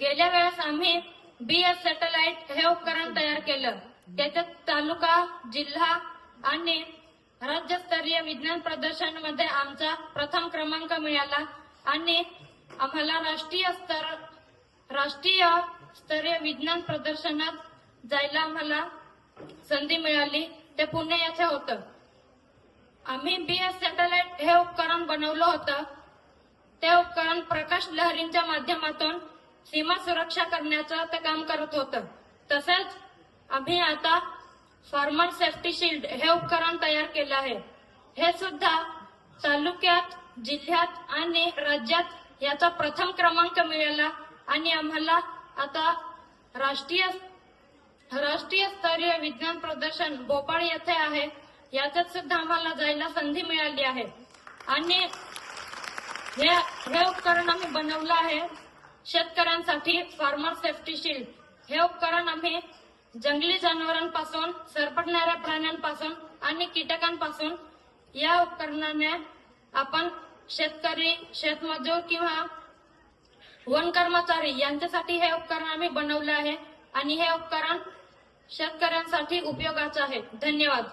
गेल्या वेळेस आम्ही बी एस सॅटेलाइट हे उपकरण तयार केलं. त्याच्यात तालुका जिल्हा आणि राज्यस्तरीय विज्ञान प्रदर्शनमध्ये आमचा प्रथम क्रमांक मिळाला आणि आम्हाला राष्ट्रीय स्तर राष्ट्रीय स्तरीय विज्ञान प्रदर्शनात जायला आम्हाला संधी मिळाली. ते पुणे येथे होतं. आम्ही बी एस सॅटेलाइट हे उपकरण बनवलं होतं. ते उपकरण प्रकाश लहरींच्या माध्यमातून सीमा सुरक्षा करण्याचं ते काम करत होतं. तसेच आम्ही आता फार्मर सेफ्टी शिल्ड हे उपकरण तयार केलं आहे. हे सुद्धा तालुक्यात जिल्ह्यात आणि राज्यात याचा प्रथम क्रमांक मिळाला आणि आम्हाला आता राष्ट्रीय राष्ट्रीय स्तरीय विज्ञान प्रदर्शन भोपाळ येथे आहे. याच्यात सुद्धा आम्हाला जायला संधी मिळाली आहे. आणि हे हे उपकरण आम्ही बनवलं आहे. शेतकऱ्यांसाठी फार्मर सेफ्टी शिल्ड हे उपकरण आम्ही जंगली जनावरांपासून सरपटणाऱ्या प्राण्यांपासून आणि कीटकांपासून या उपकरणाने आपण शेतकरी शेतमजूर किंवा वन कर्मचारी यांच्यासाठी हे उपकरण आम्ही बनवलं आहे आणि हे उपकरण शेतकऱ्यांसाठी उपयोगाचं आहे. धन्यवाद.